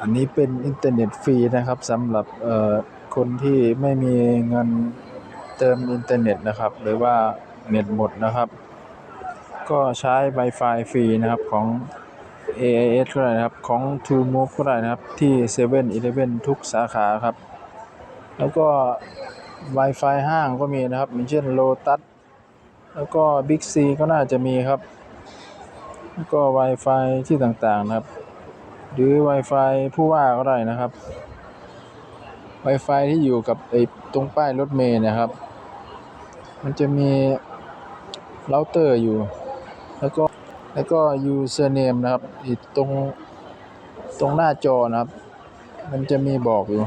อันนี้เป็นอินเทอร์เน็ตฟรีนะครับสำหรับคนที่ไม่มีเงินเติมอินเทอร์เน็ตนะครับ หรือว่าเน็ตหมดนะครับ ก็ใช้ Wi-Fi ฟรีนะครับของ AIS ก็ได้นะครับ ของ TrueMove ก็ได้นะครับ ที่7 e เ e ่ e อทุกสาขาครับ แล้วก็ Wi-Fi ห้างก็มีนะครับอย่างเช่น Lotus แล้วก็ Big C ก็น่าจะมีครับ แล้วก็ Wi-Fi ที่ต่างๆนะครับ หรือ Wi-Fi ผู้ว่าก็ได้นะครับ Wi-Fi ที่อยู่กับไอ้ตรงป้ายรถเมล์นะครับ มันจะมีเราเตอร์อยู่ แล้วก็แล้วก็ username นะครับอีตรงตรงหน้าจอนะครับ มันจะมีบอกอยู่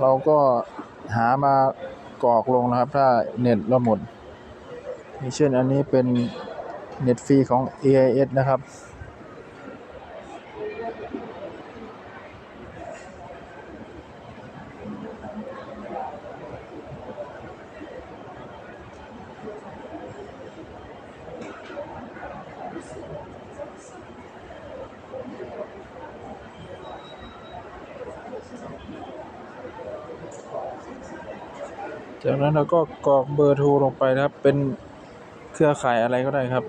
เราก็หามากรอกลงนะครับ ถ้าเน็ตเราหมดอย่างเช่นอันนี้เป็นเน็ตฟรีของ AIS นะครับ จากนั้นเราก็กรอกเบอร์โทรลงไปนะครับ เป็นเครือข่ายอะไรก็ได้ครับ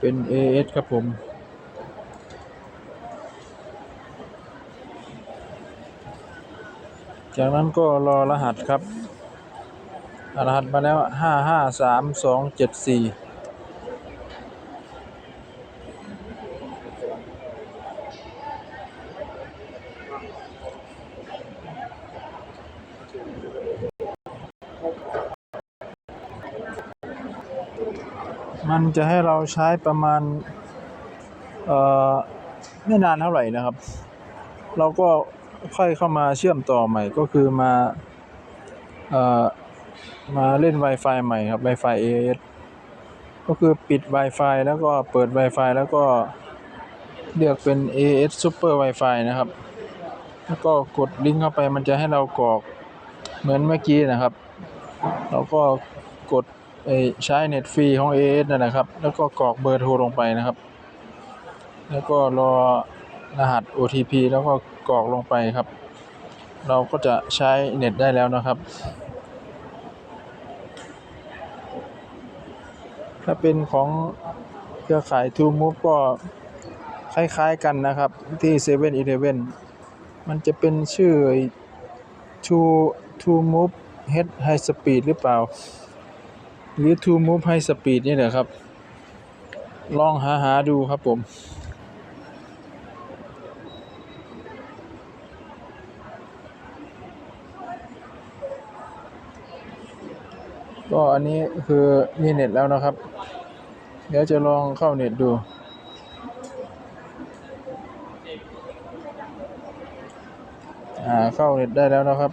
เป็น AS ครับผมจากนั้นก็รอรหัสครับ รหัสมาแล้วห้าห้าสามสองเจ็ดสี่ มันจะให้เราใช้ประมาณเอ่อไม่นานเท่าไหร่นะครับ เราก็ค่อยเข้ามาเชื่อมต่อใหม่ก็คือมาเอ่อมาเล่น Wi-Fi ใหม่ครับ Wi-Fi AS ก็คือปิด Wi-Fi แล้วก็เปิด Wi-Fi แล้วก็เลือกเป็น AS Super Wi-Fi นะครับ แล้วก็กดลิงก์เข้าไปมันจะให้เรากรอกเหมือนเมื่อกี้นะครับ เราก็กด ใช้เน็ตฟรีของ AIS นั่นะครับ แล้วก็กรอกเบอร์โทรลงไปนะครับ แล้วก็รอรหัส OTP แล้วก็กรอกลงไปครับ เราก็จะใช้เน็ตได้แล้วนะครับ ถ้าเป็นของเครือข่าย TrueMove ก็คล้ายๆกันนะครับ ที่7 e เ e ่ e มันจะเป็นชื่อ True TrueMove H High Speed หรือเปล่า หรือ TrueMove High Speed นี่แหละครับ ลองหาหาดูครับผม ก็อันนี้คือมีเน็ตแล้วนะครับ เดี๋ยวจะลองเข้าเน็ตดูอ่าเข้าเน็ตได้แล้วนะครับ